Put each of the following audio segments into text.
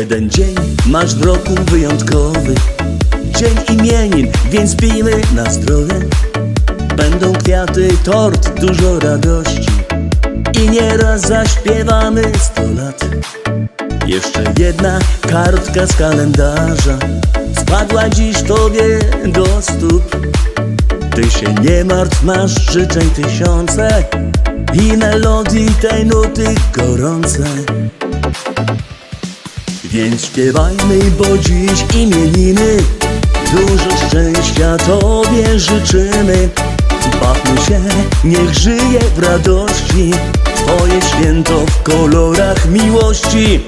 Jeden dzień masz w roku wyjątkowy Dzień imienin, więc pijmy na zdrowie. Będą kwiaty, tort, dużo radości I nieraz zaśpiewamy sto lat. Jeszcze jedna kartka z kalendarza Spadła dziś tobie do stóp. Ty się nie martw, masz życzeń tysiące I melodii tej nuty gorące Więc śpiewajmy, bo dziś imieniny. Dużo szczęścia Tobie życzymy. Bawmy się, niech żyje w radości. Twoje święto w kolorach miłości.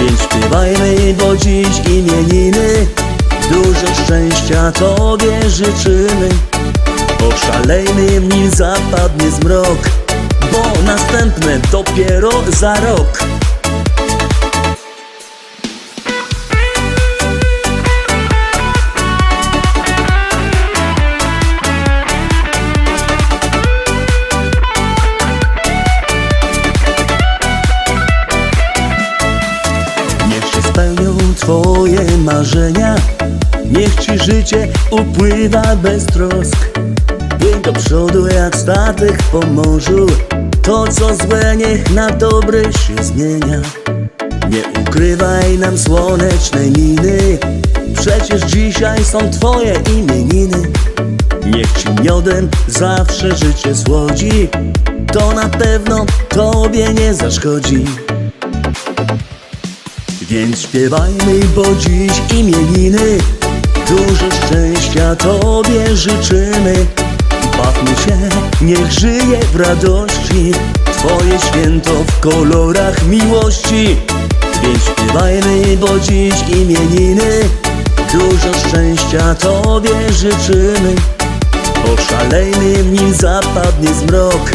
Więc śpiewajmy, bo dziś imieniny. Dużo szczęścia Tobie życzymy. Oszalejmy, nim zapadnie zmrok Bo następne dopiero za rok Twoje marzenia. Niech Ci życie upływa bez trosk. Płyń do przodu jak statek po morzu. To co złe niech na dobre się zmienia. Nie ukrywaj nam słonecznej miny. Przecież dzisiaj są Twoje imieniny. Niech Ci miodem zawsze życie słodzi To na pewno Tobie nie zaszkodzi więc śpiewajmy, bo dziś imieniny Dużo szczęścia Tobie życzymy. Bawmy się, niech żyje w radości. Twoje święto w kolorach miłości. Więc śpiewajmy, bo dziś imieniny Dużo szczęścia Tobie życzymy. Oszalejmy, nim zapadnie zmrok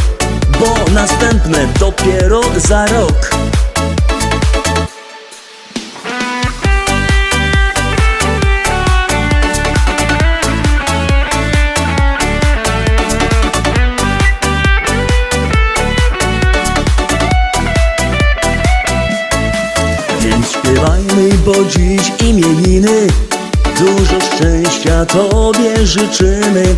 Bo następne dopiero za rok bo dziś imieniny. Dużo szczęścia Tobie życzymy.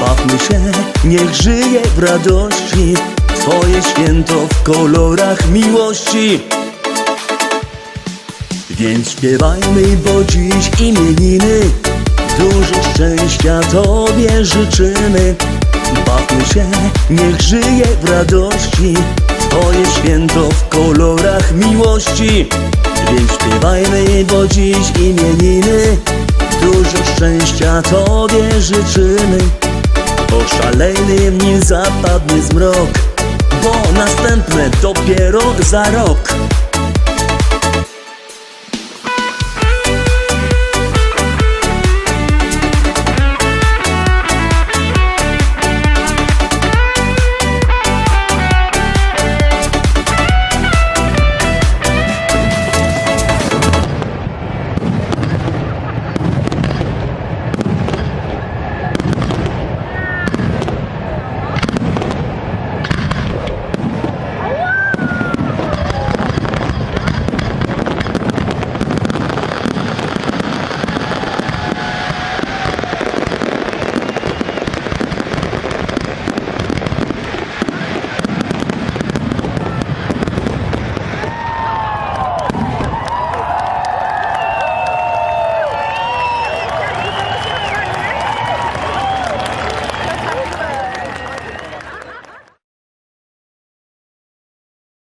Bawmy się, niech żyje w radości. Twoje święto w kolorach miłości. Więc śpiewajmy, bo dziś imieniny. Dużo szczęścia Tobie życzymy. Bawmy się, niech żyje w radości. Twoje święto w kolorach miłości Więc śpiewajmy, bo dziś imieniny. Dużo szczęścia Tobie życzymy. Oszalejmy, nim zapadnie zmrok. Bo następne dopiero za rok